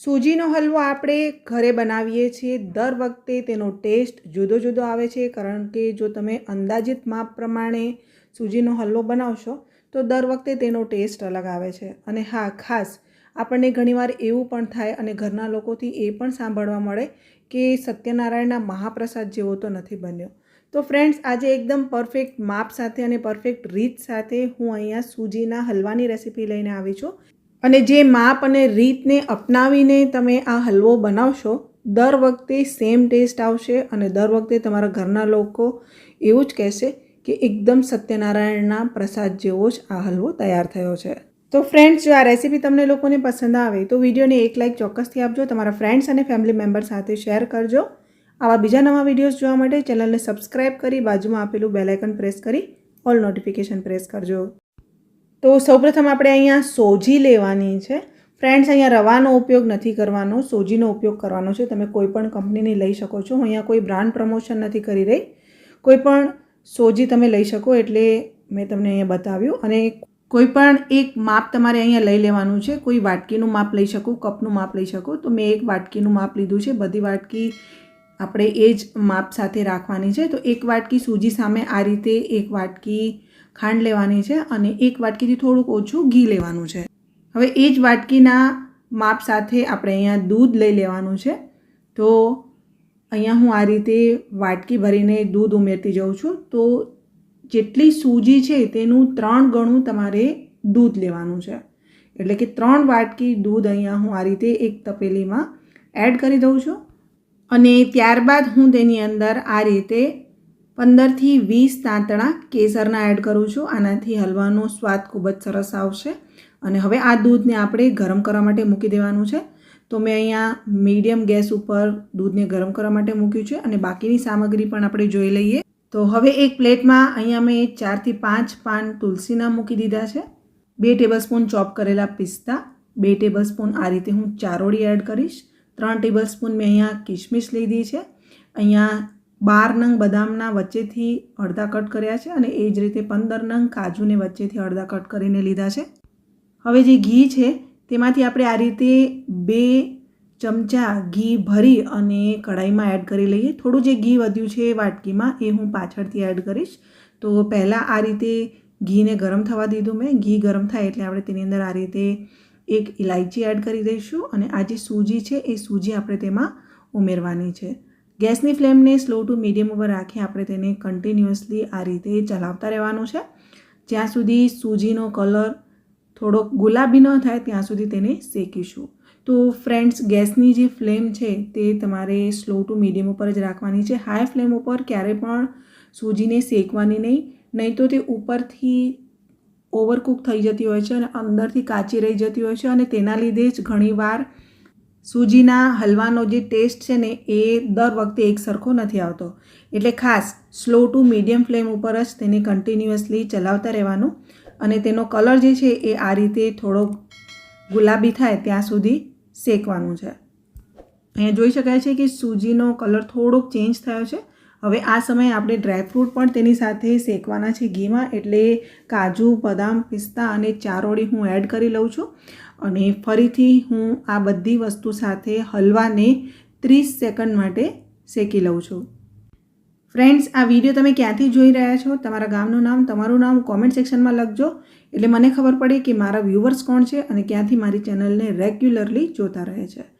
સૂજીનો હલવો આપણે ઘરે બનાવીએ છીએ. દર વખતે તેનો ટેસ્ટ જુદો જુદો આવે છે. કારણ કે જો તમે અંદાજિત માપ પ્રમાણે સૂજીનો હલવો બનાવશો, તો દર વખતે તેનો ટેસ્ટ અલગ આવે છે. અને હા, ખાસ આપણને ઘણીવાર એવું પણ થાય અને ઘરના લોકોથી એ પણ સાંભળવા મળે કે સત્યનારાયણના મહાપ્રસાદ જેવો તો નથી બન્યો. તો ફ્રેન્ડ્સ, આજે એકદમ પરફેક્ટ માપ સાથે અને પરફેક્ટ રીત સાથે હું અહીંયા સૂજીના હલવાની રેસીપી લઈને આવી છું. અને જે માપ અને રીતને અપનાવીને તમે આ હલવો બનાવશો, દર વખતે સેમ ટેસ્ટ આવશે અને દર વખતે તમારા ઘરના લોકો એવું જ કહેશે કે એકદમ સત્યનારાયણના પ્રસાદ જેવો જ આ હલવો તૈયાર થયો છે. તો ફ્રેન્ડ્સ જો આ રેસીપી તમને લોકોને પસંદ આવે, તો વિડીયોને એક લાઇક ચોક્કસથી આપજો, તમારા ફ્રેન્ડ્સ અને ફેમિલી મેમ્બર સાથે શેર કરજો. આવા બીજા નવા વિડીયોઝ જોવા માટે ચેનલને સબસ્ક્રાઇબ કરી બાજુમાં આપેલું બેલાઇકન પ્રેસ કરી ઓલ નોટિફિકેશન પ્રેસ કરજો. તો સૌપ્રથમ આપણે અહીંયા સોજી લેવાની છે. ફ્રેન્ડ્સ અહીંયા રવાનો ઉપયોગ નથી કરવાનો, સોજીનો ઉપયોગ કરવાનો છે. તમે કોઈ પણ કંપનીની લઈ શકો છો. હું અહીંયા કોઈ બ્રાન્ડ પ્રમોશન નથી કરી રહી. કોઈ પણ સોજી તમે લઈ શકો એટલે મેં તમને અહીંયા બતાવ્યું. અને કોઈ પણ એક માપ તમારે અહીંયા લઈ લેવાનું છે. કોઈ વાટકીનું માપ લઈ શકો, કપનું માપ લઈ શકો. તો મેં એક વાટકીનું માપ લીધું છે. બધી વાટકી આપણે એ જ માપ સાથે રાખવાની છે. તો એક વાટકી સૂજી સામે આ રીતે એક વાટકી ખાંડ લેવાની છે અને એક વાટકીથી થોડુંક ઓછું ઘી લેવાનું છે. હવે એ જ વાટકીના માપ સાથે આપણે અહીંયા દૂધ લઈ લેવાનું છે. તો અહીંયા હું આ રીતે વાટકી ભરીને દૂધ ઉમેરતી જાઉં છું. તો જેટલી સૂજી છે તેનું ત્રણ ગણું તમારે દૂધ લેવાનું છે. એટલે કે ત્રણ વાટકી દૂધ અહીંયા હું આ રીતે એક તપેલીમાં એડ કરી દઉં છું. અને ત્યારબાદ હું તેની અંદર આ રીતે પંદરથી વીસ તાંતણા કેસરના એડ કરું છું. આનાથી હલવાનો સ્વાદ ખૂબ જ સરસ આવશે. અને હવે આ દૂધને આપણે ગરમ કરવા માટે મૂકી દેવાનું છે. તો મેં અહીંયા મીડિયમ ગેસ ઉપર દૂધને ગરમ કરવા માટે મૂક્યું છે અને બાકીની સામગ્રી પણ આપણે જોઈ લઈએ. તો હવે એક પ્લેટમાં અહીંયા મેં ચારથી પાંચ પાન તુલસીના મૂકી દીધા છે. બે ટેબલસ્પૂન ચોપ કરેલા પિસ્તા. બે ટેબલસ્પૂન આ રીતે હું ચારોળી એડ કરીશ. ત્રણ ટેબલસ્પૂન મેં અહીંયા કિશમિશ લીધી છે. અહીંયા બાર નંગ બદામના વચ્ચેથી અડધા કટ કર્યા છે અને એ જ રીતે પંદર નંગ કાજુને વચ્ચેથી અડધા કટ કરીને લીધા છે. હવે જે ઘી છે, તેમાંથી આપણે આ રીતે બે ચમચા ઘી ભરી અને કઢાઈમાં એડ કરી લઈએ. થોડું જે ઘી વધ્યું છે વાટકીમાં, એ હું પાછળથી એડ કરીશ. તો પહેલાં આ રીતે ઘીને ગરમ થવા દીધું મેં. ઘી ગરમ થાય એટલે આપણે તેની અંદર આ રીતે એક ઇલાયચી એડ કરી દઈશું અને આ જે સૂજી છે, એ સૂજી આપણે તેમાં ઉમેરવાની છે. ગેસની ફ્લેમને સ્લો ટુ મીડિયમ ઉપર રાખી આપણે તેને કન્ટિન્યુઅસલી આ રીતે ચલાવતા રહેવાનું છે. જ્યાં સુધી સૂજીનો કલર થોડોક ગુલાબી ન થાય ત્યાં સુધી તેને શેકીશું. તો ફ્રેન્ડ્સ, ગેસની જે ફ્લેમ છે તે તમારે સ્લો ટુ મીડિયમ ઉપર જ રાખવાની છે. હાઈ ફ્લેમ ઉપર ક્યારે પણ સૂજીને શેકવાની નહીં. નહીં તો તે ઉપરથી ઓવરકુક થઈ જતી હોય છે અને અંદરથી કાચી રહી જતી હોય છે અને તેના લીધે જ ઘણીવાર સૂજીના હલવાનો જે ટેસ્ટ છે ને એ દર વખતે એક સરખો નથી આવતો. એટલે ખાસ સ્લો ટુ મીડિયમ ફ્લેમ ઉપર જ તેને કન્ટિન્યુઅસલી ચલાવતા રહેવાનું અને તેનો કલર જે છે એ આ રીતે થોડોક ગુલાબી થાય ત્યાં સુધી શેકવાનું છે. અહીંયા જોઈ શકાય છે કે સૂજીનો કલર થોડોક ચેન્જ થયો છે. હવે આ સમયે આપણે ડ્રાયફ્રૂટ પણ તેની સાથે શેકવાના છે ઘીમાં, એટલે કાજુ, બદામ, પિસ્તા અને ચારોળી હું એડ કરી લઉં છું. અને ફરીથી હું આ બધી વસ્તુ સાથે હલવાને ત્રીસ સેકન્ડ માટે શેકી લઉં છું. ફ્રેન્ડ્સ, આ વીડિયો તમે ક્યાંથી જોઈ રહ્યા છો? તમારા ગામનું નામ, તમારું નામ કોમેન્ટ સેક્શનમાં લખજો. એટલે મને ખબર પડે કે મારા વ્યૂવર્સ કોણ છે અને ક્યાંથી મારી ચેનલને રેગ્યુલરલી જોતા રહે છે.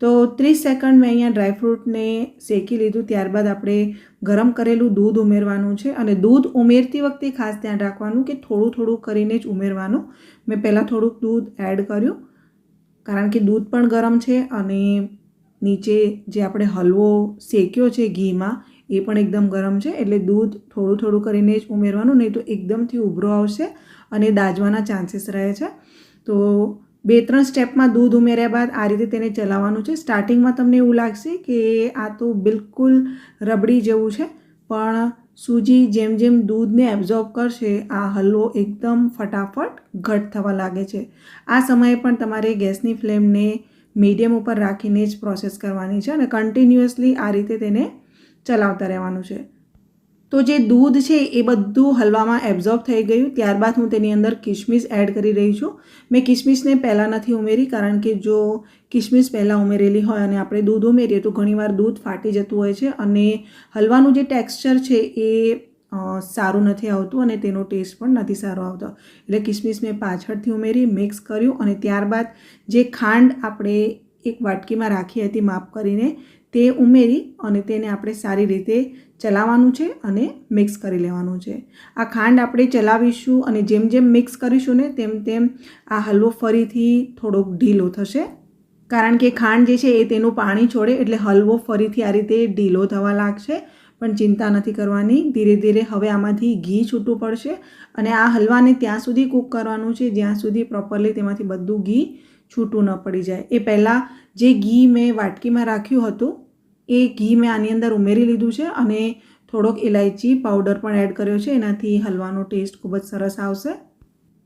તો ત્રીસ સેકન્ડ મેં અહીંયા ડ્રાયફ્રૂટને શેકી લીધું. ત્યારબાદ આપણે ગરમ કરેલું દૂધ ઉમેરવાનું છે અને દૂધ ઉમેરતી વખતે ખાસ ધ્યાન રાખવાનું કે થોડું થોડું કરીને જ ઉમેરવાનું. મેં પહેલાં થોડુંક દૂધ એડ કર્યું, કારણ કે દૂધ પણ ગરમ છે અને નીચે જે આપણે હલવો શેક્યો છે ઘીમાં, એ પણ એકદમ ગરમ છે. એટલે દૂધ થોડું થોડું કરીને જ ઉમેરવાનું, નહીં તો એકદમથી ઉભરો આવશે અને દાજવાના ચાન્સીસ રહે છે. તો બે ત્રણ સ્ટેપમાં દૂધ ઉમેર્યા બાદ આ રીતે તેને ચલાવવાનું છે. સ્ટાર્ટિંગમાં તમને એવું લાગશે કે આ તો બિલકુલ રબડી જેવું છે, પણ સૂજી જેમ જેમ દૂધને એબ્ઝોર્બ કરશે, આ હલવો એકદમ ફટાફટ ઘટ થવા લાગે છે. આ સમયે પણ તમારે ગેસની ફ્લેમને મીડિયમ ઉપર રાખીને જ પ્રોસેસ કરવાની છે અને કન્ટિન્યુઅસલી આ રીતે તેને ચલાવતા રહેવાનું છે. તો જે દૂધ છે એ બધું હલવામાં એબ્ઝોર્બ થઈ ગયું. ત્યારબાદ હું તેની અંદર કિશમિશ એડ કરી રહી છું. મેં કિશમિશને પહેલાં નથી ઉમેરી કારણ કે જો કિશમિશ પહેલાં ઉમેરેલી હોય અને આપણે દૂધ ઉમેરીએ તો ઘણીવાર દૂધ ફાટી જતું હોય છે અને હલવાનું જે ટેક્સચર છે એ સારું નથી આવતું અને તેનો ટેસ્ટ પણ નથી સારો આવતો. એટલે કિશમિશ મેં પાછળથી ઉમેરી મિક્સ કર્યું અને ત્યારબાદ જે ખાંડ આપણે એક વાટકીમાં રાખી હતી માપ કરીને તે ઉમેરી અને તેને આપણે સારી રીતે ચલાવવાનું છે અને મિક્સ કરી લેવાનું છે. આ ખાંડ આપણે ચલાવીશું અને જેમ જેમ મિક્સ કરીશું ને તેમ તેમ આ હલવો ફરીથી થોડોક ઢીલો થશે. કારણ કે ખાંડ જે છે એ તેનું પાણી છોડે એટલે હલવો ફરીથી આ રીતે ઢીલો થવા લાગશે. પણ ચિંતા નથી કરવાની. ધીરે ધીરે હવે આમાંથી ઘી છૂટું પડશે અને આ હલવાને ત્યાં સુધી કૂક કરવાનું છે. જ્યાં સુધી પ્રોપરલી તેમાંથી બધું ઘી છૂટું ન પડી જાય. એ પહેલાં જે ઘી મેં વાટકીમાં રાખ્યું હતું, એ ઘી મેં આની અંદર ઉમેરી લીધું છે અને થોડોક ઇલાયચી પાવડર પણ એડ કર્યો છે. એનાથી હલવાનો ટેસ્ટ ખૂબ જ સરસ આવશે.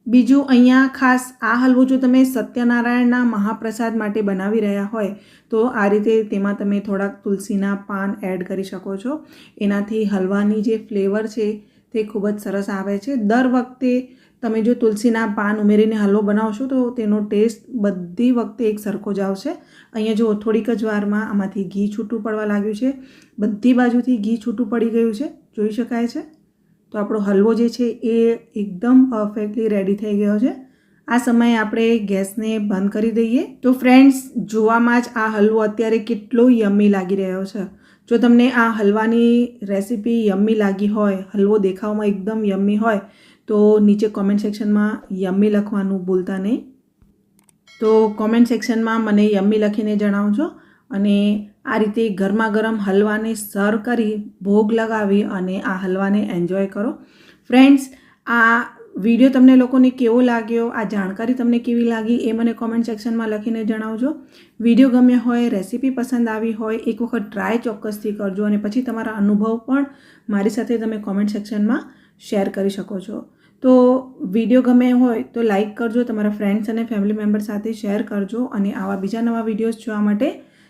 બીજું અહીંયા ખાસ આ હલવો જો તમે સત્યનારાયણના મહાપ્રસાદ માટે બનાવી રહ્યા હોય, તો આ રીતે તેમાં તમે થોડાક તુલસીના પાન એડ કરી શકો છો. એનાથી હલવાની જે ફ્લેવર છે તે ખૂબ જ સરસ આવે છે. દર વખતે તમે જો તુલસીના પાન ઉમેરીને હલવો બનાવશો, તો તેનો ટેસ્ટ બધી વખતે એક સરખો જ આવશે. અહીંયા જો થોડીક જ વારમાં આમાંથી ઘી છૂટું પડવા લાગ્યું છે. બધી બાજુથી ઘી છૂટું પડી ગયું છે. જોઈ શકાય છે? તો આપણો હલવો જે છે એ એકદમ પરફેક્ટલી રેડી થઈ ગયો છે. આ સમયે આપણે ગેસને બંધ કરી દઈએ. તો ફ્રેન્ડ્સ જોવામાં જ આ હલવો અત્યારે કેટલો યમ્મી લાગી રહ્યો છે. જો તમને આ હલવાની રેસીપી યમ્મી લાગી હોય, હલવો દેખાવમાં એકદમ યમ્મી હોય, તો નીચે કોમેન્ટ સેક્શનમાં યમ્મી લખવાનું ભૂલતા નહીં. તો કોમેન્ટ સેક્શનમાં મને યમ્મી લખીને જણાવજો અને આ રીતે ગરમા ગરમ હલવાને સર્વ કરી ભોગ લગાવી અને આ હલવાને એન્જોય કરો. ફ્રેન્ડ્સ આ વીડિયો તમને લોકોને કેવો લાગ્યો? આ જાણકારી તમને કેવી લાગી? એ મને કોમેન્ટ સેક્શનમાં લખીને જણાવજો. વીડિયો ગમ્યો હોય રેસીપી પસંદ આવી હોય, એક વખત ટ્રાય ચોક્કસથી કરજો અને પછી તમારા અનુભવ પણ મારી સાથે તમે કોમેન્ટ સેક્શનમાં શેર કરી શકો છો. તો વીડિયો ગમે હોય તો લાઇક કરજો, તમારા ફ્રેન્ડ્સ અને ફેમિલી મેમ્બર સાથે શેર કરજો અને આવા બીજા નવા વિડીયોઝ જોવા માટે